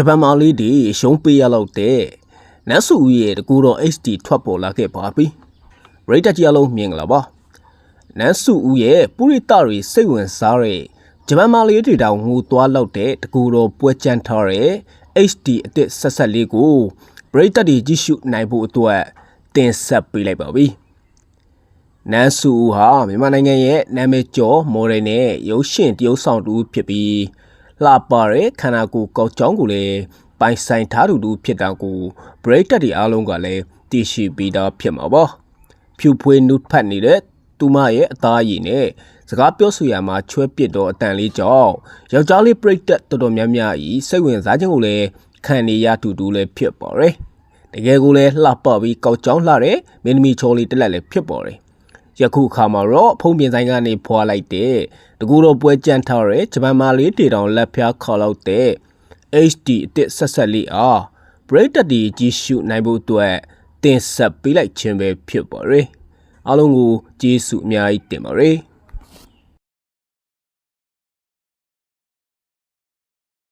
ဂျပန်မာလေးတွေရှုံးပေးရလောက်တဲ့နတ်ဆူဦးရဲ့တကူတော် HD ထွက်ပေါ်လာခဲ့ပါပြီရိတ်တက်ကြီးအလုံးမြင်ကြလားပါနတ်ဆူဦးရဲ့ပုရိသတွေစိတ်ဝင်စားတဲ့ဂျပန်မာလေးတွေတောင်ငိုသွားလောက်တဲ့တကူတော်ပွဲကြမ်းထားတဲ့ HD အစ်စ်ဆက်ဆက်လေးကိုရိတ်တက်တွေကြည့်ရှုနိုင်ဖို့အတွက်တင်ဆက်ပေးလိုက်ပါပြီနန်းစုဦးဟာမြန်မာနိုင်ငံရဲ့နာမည်ကျော်မော်ဒယ်နဲ့ရုပ်ရှင်တရုပ်ဆောင်တူဖြစ်ပြီး လှပတဲ့ခန္ဓာကိုယ်ကောက်ကြောင်းကိုလည်းပိုင်ဆိုင်ထားသူတူဖြစ်တာကိုဘရိတ်တက်ဒီအားလုံးကလည်းသိရှိပြီးသားဖြစ်မှာပါဖြူဖွေးနုဖတ်နေတဲ့သူမရဲ့အသားရည်နဲ့စကားပြောဆိုရမှာချွဲပစ်တော့အတန်လေးကြောင့်ယောက်ျားလေးပရိတ်တက်တော်တော်များများဤစိတ်ဝင်စားခြင်းကိုလည်းခံနေရတူတူလည်းဖြစ်ပါတယ်တကယ်ကိုလည်းလှပပြီးကောက်ကြောင်းလှတဲ့မင်းသမီးချောလေးတက်လက်လည်းဖြစ်ပါတယ် ယခုအခါမှာတော့ဖုံးပြင်ဆိုင်ကနေဖွာလိုက်တဲ့တကူတော့ပွဲကြမ်းထားတဲ့ဂျပန်မာလေးတေတောင်လက်ဖျားခေါ်လောက်တဲ့ HD အစ်စ်ဆက်ဆက်လေးအားဘရိတ်တက်ဒီကြီးရှုနိုင်ဖို့အတွက်တင်ဆက်ပေးလိုက်ခြင်းပဲဖြစ်ပါရယ်အားလုံးကိုကျေးဇူးအများကြီးတင်ပါရယ်